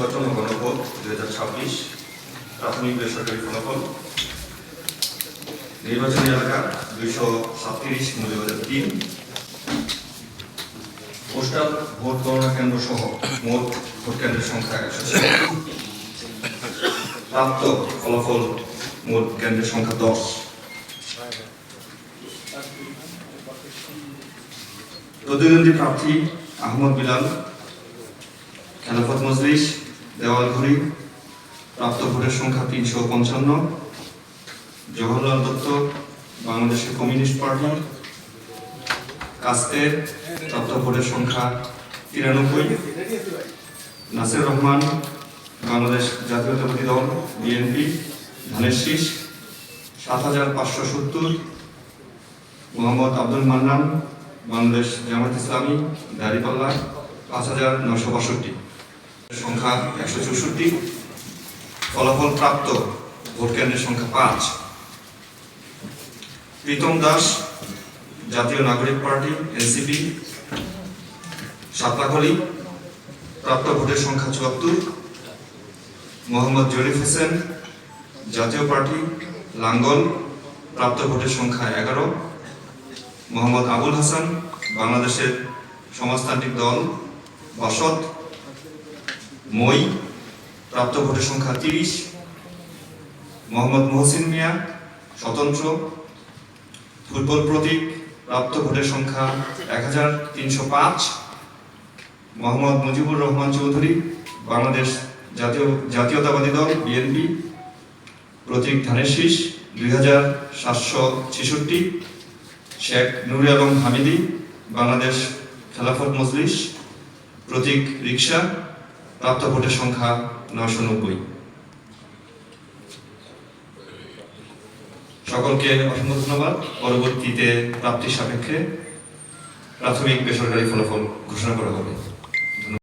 নির্বাচন ও গণভোট দুই হাজার ছাব্বিশ প্রাথমিক বেসরকারি ফলাফল। নির্বাচনী এলাকা দুইশো সাতত্রিশ মৌলবাজার তিন। পোস্টাল ভোট গণনা কেন্দ্র সহ মোট ভোট কেন্দ্রের সংখ্যা একশো প্রাপ্ত ফলাফল মোট কেন্দ্রের সংখ্যা দশ। প্রতিদ্বন্দ্বী প্রার্থী আহমদ বিলাল, খেলাফত মজলিস দেওয়ালঘড়ি প্রাপ্ত ভোটের সংখ্যা তিনশো পঞ্চান্ন, জওহরলাল দত্ত, বাংলাদেশের কমিউনিস্ট পার্টি কাস্তের প্রাপ্ত ভোটের সংখ্যা তিরানব্বই, নাসির রহমান, বাংলাদেশ জাতীয়তাবাদী দল, বিএনপি, ধানের শীষ, সাত হাজার পাঁচশো সত্তর, মোহাম্মদ আব্দুল মান্নান, বাংলাদেশ জামাত ইসলামী, দাঁড়িপাল্লা, পাঁচ হাজার নশো বাষট্টি। সংখ্যা একশো চৌষট্টি ফলাফল প্রাপ্ত ভোট কেন্দ্রের সংখ্যা পাঁচ। প্রীতম দাস, জাতীয় নাগরিক পার্টি, এনসিপি, সাতলাখলি, প্রাপ্ত ভোটের সংখ্যা চুয়াত্তর। মোহাম্মদ জরিফ হোসেন, জাতীয় পার্টি, লাঙ্গল, প্রাপ্ত ভোটের সংখ্যা এগারো। মোহাম্মদ আবুল হাসান, বাংলাদেশের সমাজতান্ত্রিক দল, বাসদ মই, প্রাপ্ত ভোটের সংখ্যা তিরিশ, মোহাম্মদ মহসিন মিয়া, স্বতন্ত্র, ফুটবল প্রতীক, প্রাপ্ত ভোটের সংখ্যা এক হাজার তিনশো পাঁচ, মোহাম্মদ মুজিবুর রহমান চৌধুরী, বাংলাদেশ জাতীয়, জাতীয়তাবাদী দল, বিএনপি, প্রতীক ধানের শীষ দুই হাজার সাতশো ছেষট্টি, শেখ নুর আলম হামিদি, বাংলাদেশ খেলাফত মজলিস, প্রতীক রিক্সা প্রাপ্ত ভোটের সংখ্যা নয়শো নব্বই। সকলকে অসংখ্য ধন্যবাদ। পরবর্তীতে প্রাপ্তির সাপেক্ষে প্রাথমিক বেসরকারি ফলাফল ঘোষণা করা হবে।